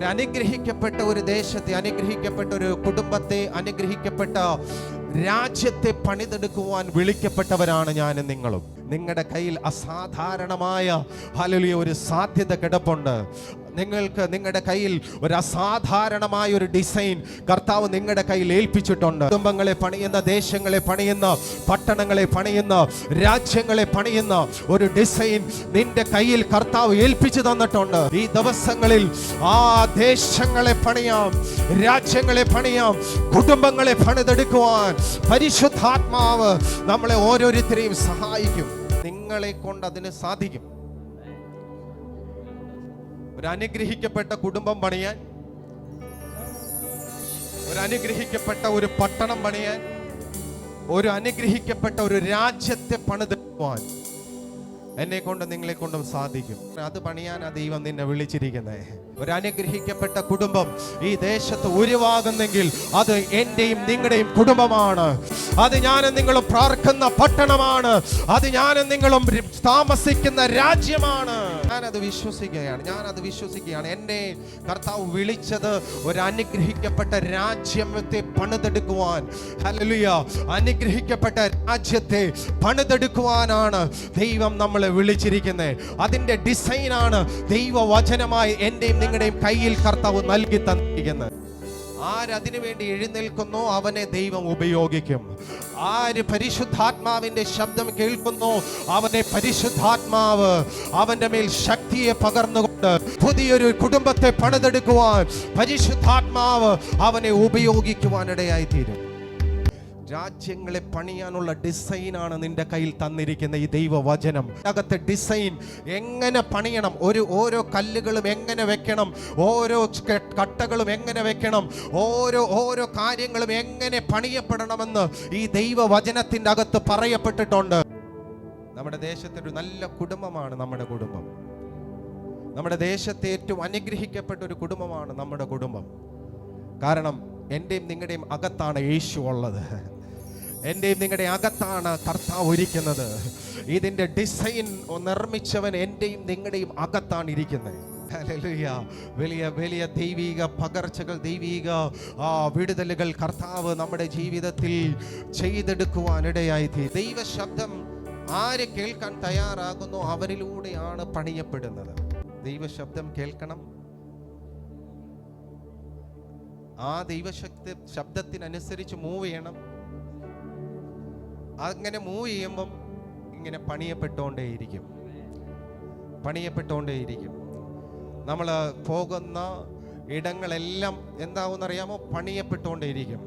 ഒരു അനുഗ്രഹിക്കപ്പെട്ട ഒരു ദേശത്തെ അനുഗ്രഹിക്കപ്പെട്ട ഒരു കുടുംബത്തെ അനുഗ്രഹിക്കപ്പെട്ട രാജ്യത്തെ പണിതെടുക്കുവാൻ വിളിക്കപ്പെട്ടവരാണ് ഞാനും നിങ്ങളും. നിങ്ങളുടെ കയ്യിൽ അസാധാരണമായ ഹലലിയ ഒരു സാധ്യത കിടപ്പുണ്ട്. നിങ്ങൾക്ക് നിങ്ങളുടെ കയ്യിൽ ഒരു അസാധാരണമായ ഒരു ഡിസൈൻ കർത്താവ് നിങ്ങളുടെ കയ്യിൽ ഏൽപ്പിച്ചിട്ടുണ്ട്. കുടുംബങ്ങളെ പണിയുന്ന ദേശങ്ങളെ പണിയുന്ന പട്ടണങ്ങളെ പണിയുന്ന രാജ്യങ്ങളെ പണിയുന്ന ഒരു ഡിസൈൻ നിന്റെ കയ്യിൽ കർത്താവ് ഏൽപ്പിച്ചു തന്നിട്ടുണ്ട്. ഈ ദിവസങ്ങളിൽ ആ ദേശങ്ങളെ പണിയാം രാജ്യങ്ങളെ പണിയാം കുടുംബങ്ങളെ പണിതെടുക്കുവാൻ പരിശുദ്ധാത്മാവ് നമ്മളെ ഓരോരുത്തരെയും സഹായിക്കും. നിങ്ങളെ കൊണ്ട് അതിന് സാധിക്കും. ഒരു അനുഗ്രഹിക്കപ്പെട്ട കുടുംബം പണിയാൻ ഒരു അനുഗ്രഹിക്കപ്പെട്ട ഒരു പട്ടണം പണിയാൻ ഒരു അനുഗ്രഹിക്കപ്പെട്ട ഒരു രാജ്യത്തെ പണിതെടുക്കുവാൻ എന്നെ കൊണ്ട് നിങ്ങളെ കൊണ്ടും സാധിക്കും. അത് പണിയാൻ ആ ദൈവം നിന്നെ വിളിച്ചിരിക്കുന്നത് ഒരു അനുഗ്രഹിക്കപ്പെട്ട കുടുംബം ഈ ദേശത്ത് ഉരുവാകുന്നെങ്കിൽ അത് എന്റെയും നിങ്ങളുടെയും കുടുംബമാണ്. അത് ഞാനും നിങ്ങളും പ്രാർത്ഥിക്കുന്ന പട്ടണമാണ്. അത് ഞാനും നിങ്ങളും താമസിക്കുന്ന രാജ്യമാണ്. ഞാനത് വിശ്വസിക്കുകയാണ്. ഞാനത് വിശ്വസിക്കുകയാണ്. എന്നെ കർത്താവ് വിളിച്ചത് ഒരു അനുഗ്രഹിക്കപ്പെട്ട രാജ്യത്തെ പണിതെടുക്കുവാൻ. ഹല്ലേലൂയ. അനുഗ്രഹിക്കപ്പെട്ട രാജ്യത്തെ പണിതെടുക്കുവാനാണ് ദൈവം നമ്മളെ വിളിച്ചിരിക്കുന്നത് അതിന്റെ ഡിസൈനാണ് ദൈവവചനമായി എന്റെയും നിങ്ങളുടെയും കയ്യിൽ കർത്താവ് നൽകി തന്നിരിക്കുന്നത് ആരതിനു വേണ്ടി എഴുന്നേൽക്കുന്നു അവനെ ദൈവം ഉപയോഗിക്കും. ആര് പരിശുദ്ധാത്മാവിന്റെ ശബ്ദം കേൾക്കുന്നു അവനെ പരിശുദ്ധാത്മാവ് അവന്റെ മേൽ ശക്തിയെ പകർന്നുകൊണ്ട് പുതിയൊരു കുടുംബത്തെ പണിതെടുക്കുവാൻ പരിശുദ്ധാത്മാവ് അവനെ ഉപയോഗിക്കുവാനിടയായി തീരും രാജ്യങ്ങളെ പണിയാനുള്ള ഡിസൈനാണ് നിന്റെ കയ്യിൽ തന്നിരിക്കുന്ന ഈ ദൈവവചനം. അകത്തെ ഡിസൈൻ എങ്ങനെ പണിയണം? ഒരു ഓരോ കല്ലുകളും എങ്ങനെ വെക്കണം? ഓരോ കട്ടകളും എങ്ങനെ വെക്കണം? ഓരോ ഓരോ കാര്യങ്ങളും എങ്ങനെ പണിയപ്പെടണമെന്ന് ഈ ദൈവവചനത്തിന്റെ അകത്ത് പറയപ്പെട്ടിട്ടുണ്ട്. നമ്മുടെ ദേശത്തെ ഒരു നല്ല കുടുംബമാണ് നമ്മുടെ കുടുംബം. നമ്മുടെ ദേശത്തെ ഏറ്റവും അനുഗ്രഹിക്കപ്പെട്ട ഒരു കുടുംബമാണ് നമ്മുടെ കുടുംബം. കാരണം എന്റെയും നിങ്ങളുടെയും അകത്താണ് യേശു ഉള്ളത്. എന്റെയും നിങ്ങളുടെ അകത്താണ് കർത്താവ് ഒരുക്കുന്നത് ഇതിന്റെ ഡിസൈൻ നിർമ്മിച്ചവൻ എന്റെയും നിങ്ങളുടെയും അകത്താണ് ഇരിക്കുന്നത്. വലിയ വലിയ ദൈവിക പകർച്ചകൾ ദൈവിക ആ, വിടുതലുകൾ കർത്താവ് നമ്മുടെ ജീവിതത്തിൽ ചെയ്തെടുക്കുവാനിടയായി ദൈവ ശബ്ദം ആര് കേൾക്കാൻ തയ്യാറാകുന്നു അവരിലൂടെയാണ് പണിയപ്പെടുന്നത്. ദൈവശബ്ദം കേൾക്കണം. ആ ദൈവശക്തി ശബ്ദത്തിനനുസരിച്ച് മൂവ് ചെയ്യണം. അങ്ങനെ മൂവ് ചെയ്യുമ്പം ഇങ്ങനെ പണിയപ്പെട്ടുകൊണ്ടേയിരിക്കും. പണിയപ്പെട്ടുകൊണ്ടേയിരിക്കും. നമ്മൾ പോകുന്ന ഇടങ്ങളെല്ലാം എന്താവുമെന്നറിയാമോ പണിയപ്പെട്ടുകൊണ്ടേയിരിക്കും.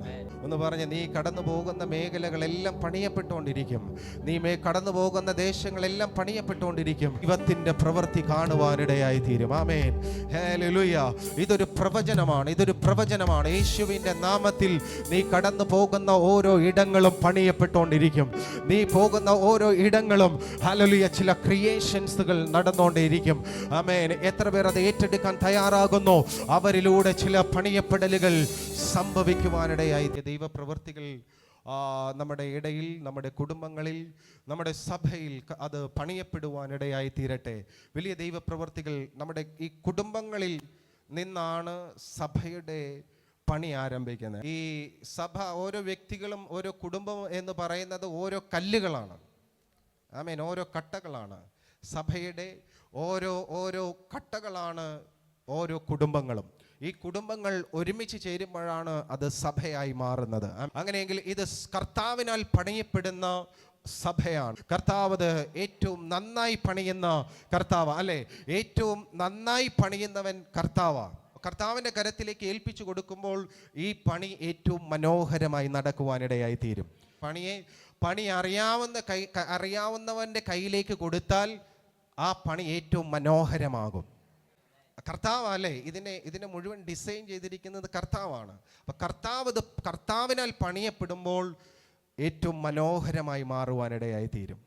എന്ന് പറഞ്ഞ് നീ കടന്നു പോകുന്ന മേഖലകളെല്ലാം പണിയപ്പെട്ടുകൊണ്ടിരിക്കും. നീ മേ കടന്നു പോകുന്ന ദേശങ്ങളെല്ലാം പണിയപ്പെട്ടുകൊണ്ടിരിക്കും. ദൈവത്തിന്റെ പ്രവൃത്തി കാണുവാനിടയായി തീരും ആമേൻ. ഹല്ലേലൂയ. ഇതൊരു പ്രവചനമാണ്. ഇതൊരു പ്രവചനമാണ്. യേശുവിന്റെ നാമത്തിൽ നീ കടന്നു പോകുന്ന ഓരോ ഇടങ്ങളും പണിയപ്പെട്ടുകൊണ്ടിരിക്കും. നീ പോകുന്ന ഓരോ ഇടങ്ങളും ഹലലുയ ചില ക്രിയേഷൻസുകൾ നടന്നുകൊണ്ടേയിരിക്കും. ആമേൻ. എത്ര പേർ അത് ഏറ്റെടുക്കാൻ തയ്യാറാകുന്നു? അവരിലൂടെ ചില പണിയപ്പെടലുകൾ സംഭവിക്കുവാനിടയായി. ദൈവപ്രവൃത്തികൾ ആ, നമ്മുടെ ഇടയിൽ നമ്മുടെ കുടുംബങ്ങളിൽ നമ്മുടെ സഭയിൽ അത് പണിയപ്പെടുവാനിടയായി തീരട്ടെ. വലിയ ദൈവപ്രവൃത്തികൾ നമ്മുടെ ഈ കുടുംബങ്ങളിൽ നിന്നാണ് സഭയുടെ പണി ആരംഭിക്കുന്നത്. ഈ സഭ ഓരോ വ്യക്തികളും ഓരോ കുടുംബം എന്ന് പറയുന്നത് ഓരോ കല്ലുകളാണ്. ഐ മീൻ ഓരോ കട്ടകളാണ്. സഭയുടെ ഓരോ ഓരോ കട്ടകളാണ് ഓരോ കുടുംബങ്ങളും. ഈ കുടുംബങ്ങൾ ഒരുമിച്ച് ചേരുമ്പോഴാണ് അത് സഭയായി മാറുന്നത്. അങ്ങനെയെങ്കിൽ ഇത് കർത്താവിനാൽ പണിയപ്പെടുന്ന സഭയാണ്. കർത്താവ് ഏറ്റവും നന്നായി പണിയുന്ന കർത്താവ് അല്ലെ? ഏറ്റവും നന്നായി പണിയുന്നവൻ കർത്താവാണ് കർത്താവിന്റെ കരത്തിലേക്ക് ഏൽപ്പിച്ചു കൊടുക്കുമ്പോൾ ഈ പണി ഏറ്റവും മനോഹരമായി നടക്കുവാനിടയായി തീരും. പണിയെ പണി അറിയാവുന്ന ക- അറിയാവുന്നവന്റെ കയ്യിലേക്ക് കൊടുത്താൽ ആ പണി ഏറ്റവും മനോഹരമാകും. കർത്താവ് അല്ലേ ഇതിനെ ഇതിനെ മുഴുവൻ ഡിസൈൻ ചെയ്തിരിക്കുന്നത് കർത്താവാണ്. അപ്പം കർത്താവ് ഇത് കർത്താവിനാൽ പണിയപ്പെടുമ്പോൾ ഏറ്റവും മനോഹരമായി മാറുവാനിടയായി തീരും